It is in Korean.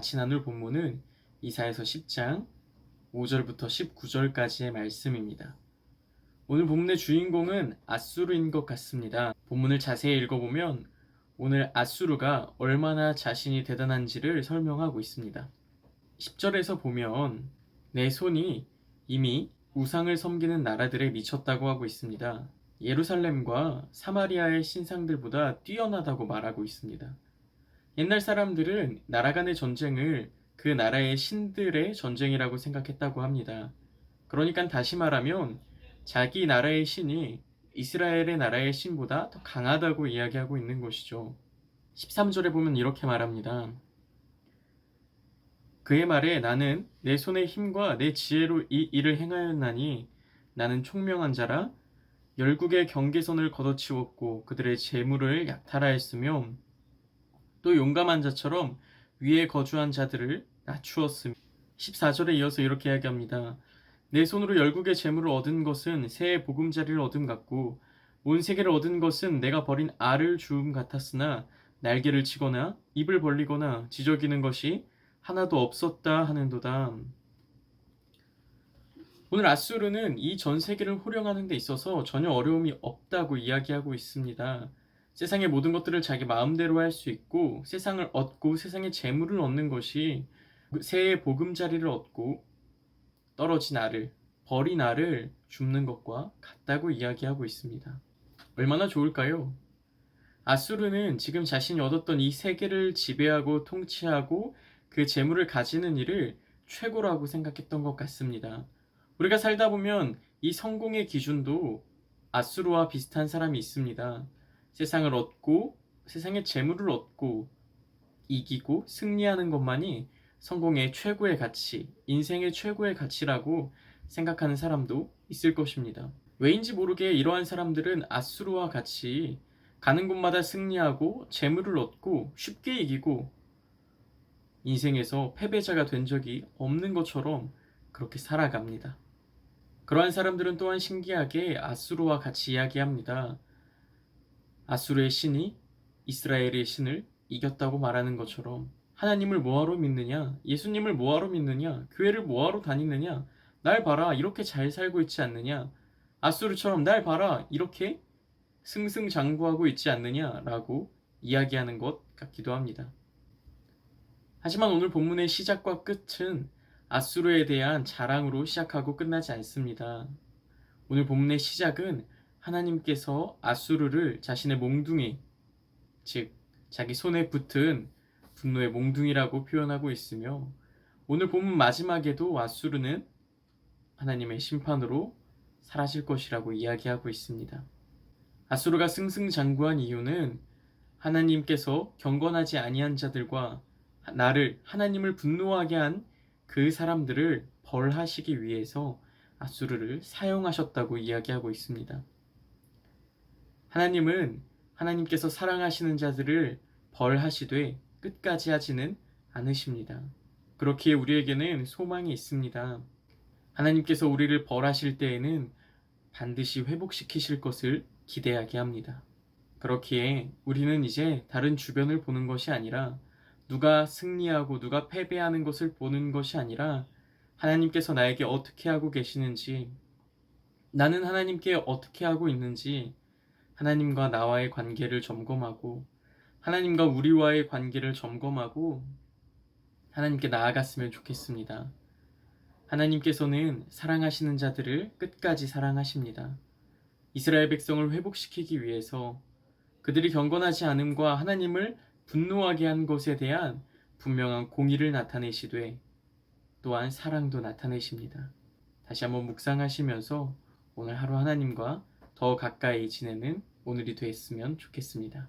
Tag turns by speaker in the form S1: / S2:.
S1: 같이 나눌 본문은 이사에서 10장 5절부터 19절까지의 말씀입니다. 오늘 본문의 주인공은 아수르인 것 같습니다. 본문을 자세히 읽어보면 오늘 아수르가 얼마나 자신이 대단한지를 설명하고 있습니다. 10절에서 보면 내 손이 이미 우상을 섬기는 나라들에 미쳤다고 하고 있습니다. 예루살렘과 사마리아의 신상들보다 뛰어나다고 말하고 있습니다. 옛날 사람들은 나라 간의 전쟁을 그 나라의 신들의 전쟁이라고 생각했다고 합니다. 그러니까 다시 말하면 자기 나라의 신이 이스라엘의 나라의 신보다 더 강하다고 이야기하고 있는 것이죠. 13절에 보면 이렇게 말합니다. 그의 말에 나는 내 손의 힘과 내 지혜로 이 일을 행하였나니 나는 총명한 자라 열국의 경계선을 걷어치웠고 그들의 재물을 약탈하였으며 또 용감한 자처럼 위에 거주한 자들을 낮추었으며 14절에 이어서 이렇게 이야기합니다. 내 손으로 열국의 재물을 얻은 것은 새의 보금자리를 얻음 같고 온 세계를 얻은 것은 내가 버린 알을 주움 같았으나 날개를 치거나 입을 벌리거나 지저귀는 것이 하나도 없었다 하는도다. 오늘 아수르는 이 전 세계를 호령하는 데 있어서 전혀 어려움이 없다고 이야기하고 있습니다. 세상의 모든 것들을 자기 마음대로 할 수 있고 세상을 얻고 세상의 재물을 얻는 것이 새의 보금자리를 얻고 떨어진 알을 버린 알을 줍는 것과 같다고 이야기하고 있습니다. 얼마나 좋을까요? 아수르는 지금 자신이 얻었던 이 세계를 지배하고 통치하고 그 재물을 가지는 일을 최고라고 생각했던 것 같습니다. 우리가 살다 보면 이 성공의 기준도 아수르와 비슷한 사람이 있습니다. 세상을 얻고 세상의 재물을 얻고 이기고 승리하는 것만이 성공의 최고의 가치, 인생의 최고의 가치라고 생각하는 사람도 있을 것입니다. 왜인지 모르게 이러한 사람들은 아수르와 같이 가는 곳마다 승리하고 재물을 얻고 쉽게 이기고 인생에서 패배자가 된 적이 없는 것처럼 그렇게 살아갑니다. 그러한 사람들은 또한 신기하게 아수르와 같이 이야기합니다. 아수르의 신이 이스라엘의 신을 이겼다고 말하는 것처럼 하나님을 뭐하러 믿느냐? 예수님을 뭐하러 믿느냐? 교회를 뭐하러 다니느냐? 날 봐라 이렇게 잘 살고 있지 않느냐? 아수르처럼 날 봐라 이렇게 승승장구하고 있지 않느냐라고 이야기하는 것 같기도 합니다. 하지만 오늘 본문의 시작과 끝은 아수르에 대한 자랑으로 시작하고 끝나지 않습니다. 오늘 본문의 시작은 하나님께서 아수르를 자신의 몽둥이, 즉 자기 손에 붙은 분노의 몽둥이라고 표현하고 있으며 오늘 본문 마지막에도 아수르는 하나님의 심판으로 사라질 것이라고 이야기하고 있습니다. 아수르가 승승장구한 이유는 하나님께서 경건하지 아니한 자들과 나를 하나님을 분노하게 한 그 사람들을 벌하시기 위해서 아수르를 사용하셨다고 이야기하고 있습니다. 하나님은 하나님께서 사랑하시는 자들을 벌하시되 끝까지 하지는 않으십니다. 그렇기에 우리에게는 소망이 있습니다. 하나님께서 우리를 벌하실 때에는 반드시 회복시키실 것을 기대하게 합니다. 그렇기에 우리는 이제 다른 주변을 보는 것이 아니라 누가 승리하고 누가 패배하는 것을 보는 것이 아니라 하나님께서 나에게 어떻게 하고 계시는지 나는 하나님께 어떻게 하고 있는지 하나님과 나와의 관계를 점검하고 하나님과 우리와의 관계를 점검하고 하나님께 나아갔으면 좋겠습니다. 하나님께서는 사랑하시는 자들을 끝까지 사랑하십니다. 이스라엘 백성을 회복시키기 위해서 그들이 경건하지 않음과 하나님을 분노하게 한 것에 대한 분명한 공의를 나타내시되 또한 사랑도 나타내십니다. 다시 한번 묵상하시면서 오늘 하루 하나님과 더 가까이 지내는 오늘이 되었으면 좋겠습니다.